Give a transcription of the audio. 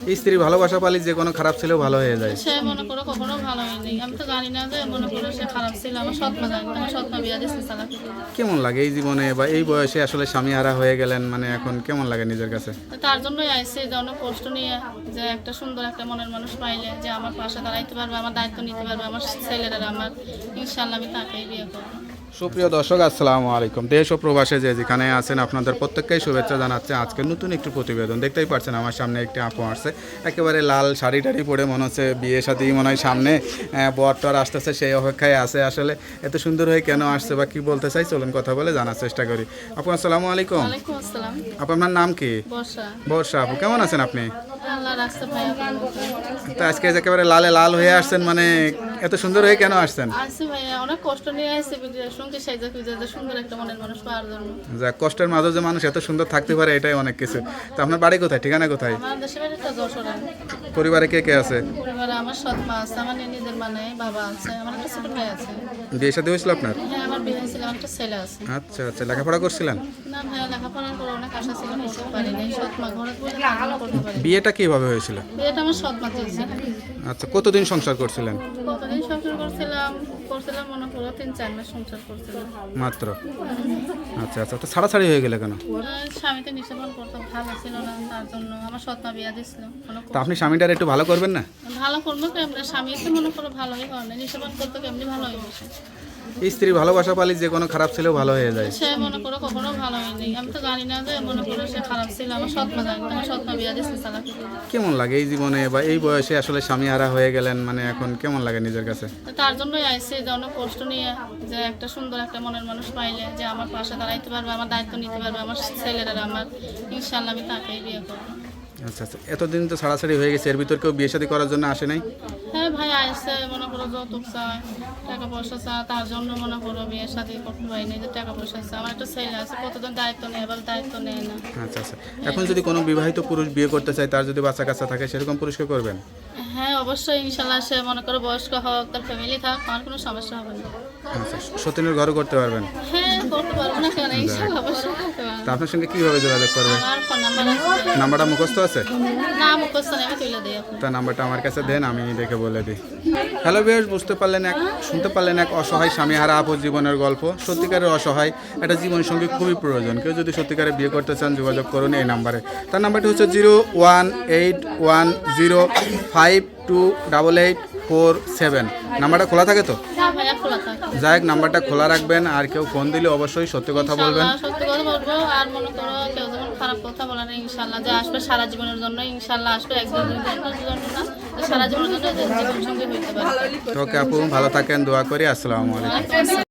স্ত্রী ভালোবাসা পালি যে কোনো খারাপ ছেলেও ভালো হয়ে যায়। সে মনে করো কখনো ভালো হয়নি। আমি তো জানি না যে মনে করো সে খারাপ ছিল আমার সৎমা জানি আমার সৎমা বিয়া দিচ্ছে চালাকি করে। কেমন লাগে এই জীবনে বা এই বয়সে আসলে স্বামী হারা হয়ে গেলেন মানে এখন কেমন লাগে নিজের কাছে? তার জন্যই আইসি যে অনেক কষ্ট নিয়ে যে একটা সুন্দর একটা মনের মানুষ পাইলে যে আমার পাশে দাঁড়াইতে পারবে আমার দায়িত্ব নিতে পারবে আমার ছেলেরা আমার ইনশাল্লাহ আমি তাকেই বিয়ে করব। সুপ্রিয় দর্শক আসসালামু আলাইকুম। দেশ ও প্রবাসে যে যেখানে আছেন আপনাদের প্রত্যেককেই শুভেচ্ছা জানাচ্ছে। আজকে নতুন একটি প্রতিবেদন। দেখতেই পাচ্ছেন আমার সামনে একটি আপু আসছে। একেবারে লাল শাড়ি টাড়ি পরে মনে হচ্ছে বিয়ে সাথে মনে হয় সামনে আহ, বর টর আসতেছে সেই অপেক্ষায় আছে আসলে। এত সুন্দর হয়ে কেন আসছে বা কি বলতে চাই চলুন কথা বলে জানার চেষ্টা করি। আপু আসসালামু আলাইকুম। আপু আপনার নাম কি? বর্ষা। আপু কেমন আছেন আপনি? তো আজকে একেবারে লালে লাল হয়ে আসছেন মানে এত সুন্দর হয়ে কেন আসছেন? আসছি ভাইয়া অনেক কষ্ট নিয়ে আসছি সঙ্গে সাইজা খুঁজে যে সুন্দর একটা মনের মানুষ পাওয়ার জন্য। যা কষ্টের মাঝে যে মানুষ এত সুন্দর থাকতে পারে এটাই অনেক কিছু। তো আপনার বাড়ি কোথায়? ঠিকানা কোথায়? আমার দেশে বাড়িটা যশোরে। পরিবারে কে কে আছে? পরিবারে আমার সৎ মা আছে আমার নিজের মানে বাবা আছে আমার একটা ছোট ভাই আছে। বিয়ে সাথে হয়েছিল আপনার? হ্যাঁ আমার বিয়ে হয়েছিল আমার একটা ছেলে আছে। আচ্ছা আচ্ছা লেখাপড়া করছিলেন? না ভাইয়া করে অনেক আশা ছিল করতে পারিনি। সৎ মা ঘরে বলে লেখাপড়া বিয়েটা কীভাবে হয়েছিল? বিয়েটা আমার সৎ মা আচ্ছা কতদিন সংসার করছিলেন? কতদিন সংসার করছিলাম করছিলাম মনে করো তিন চার মাস সংসার করছিলাম। মাত্র? আচ্ছা আচ্ছা তো ছাড়াছাড়ি হয়ে গেলে কেন? স্বামী তো নিষেধন করতে ভালো ছিল না তার জন্য আমার সৎমা বিয়া দিছিল তো আপনি স্বামীটার একটু ভালো করবেন না? ভালো করব কেমন? স্বামী তো মনে করো ভালো হয় না নিষেধন করতে কেমনি ভালো হয়ে গেছে স্ত্রী ভালোবাসা পালি যে কোনো খারাপ ছেলেও ভালো হয়ে যায়। সে মনে করো কখনো ভালো হয়নি। আমি তো জানি না যে মনে করো সে খারাপ ছিল আমার সৎমা জানি না, আমার সৎমা বিয়া দিচ্ছে চালাকি কেমন লাগে এই জীবনে বা এই বয়সে আসলে স্বামী হারা হয়ে গেলেন মানে এখন কেমন লাগে নিজের কাছে? তার জন্যই আইসি যে অনেক কষ্ট নিয়ে যে একটা সুন্দর একটা মনের মানুষ পাইলে যে আমার পাশে দাঁড়াইতে পারবে আমার দায়িত্ব নিতে পারবে আমার ছেলেরা আমার ইনশাল্লাহ আমি তাকেই বিয়ে করব। আচ্ছা আচ্ছা। এতদিন তো ছাড়াছাড়ি হয়ে গেছে এর ভিতর কেউ বিয়ে শাদী করার জন্য আসে নাই? হ্যাঁ ভাই আসছে মনে করো যৌতুক চায় টাকা পয়সা চায় তার জন্য মনে করো বিয়ে শাদী করতে পারিনি যে টাকা পয়সা চায়। আমার একটা ছেলে আছে কতদিন দায়িত্ব নেয় এবার দায়িত্ব নেয় না। আচ্ছা আচ্ছা। এখন যদি কোনো বিবাহিত পুরুষ বিয়ে করতে চায় তার যদি বাচ্চা কাচ্চা থাকে সেরকম পুরুষকে করবেন? হ্যাঁ অবশ্যই ইনশাল্লাহ সে মনে করো বয়স্ক হোক তার ফ্যামিলি থাক আমার কোনো সমস্যা হবে না। আচ্ছা সতীনের ঘরও করতে পারবেন? হ্যাঁ করতে পারব না কেন? ইনশাল্লাহ অবশ্যই করতে পারব। তা আপনার সঙ্গে কীভাবে যোগাযোগ করবে? আমার ফোন নাম্বার আছে। নাম্বারটা মুখস্থ আছে? না মুখস্থ নেই আমি তুলে দিই আপনার। তা নাম্বারটা আমার কাছে দেন আমি দেখে বলে দিই। হ্যালো বিয়ার্স বুঝতে পারলেন এক শুনতে পারলেন এক অসহায় স্বামী হারা আপদ জীবনের গল্প। সত্যিকারের অসহায় একটা জীবন সঙ্গী খুবই প্রয়োজন। কেউ যদি সত্যিকারে বিয়ে করতে চান, যোগাযোগ করুন এই নাম্বারে। তার নাম্বারটি হচ্ছে zero one eight one zero five two double eight four seven নাম্বারটা খোলা থাকে তো? যাই হোক নাম্বারটা খোলা রাখবেন আর কেউ ফোন দিলে অবশ্যই সত্যি কথা বলবেন। সত্যি কথা বলব আর মনে করো কেউ যখন খারাপ কথা বলে না ইনশাল্লাহ যে আসবে সারা জীবনের জন্য ইনশাল্লাহ আসবে একদিন জন্য না? সারা জীবনের জন্য জীবন সঙ্গে হইতে পারে। ওকে আপু ভালো থাকেন দোয়া করি আসসালামু আলাইকুম।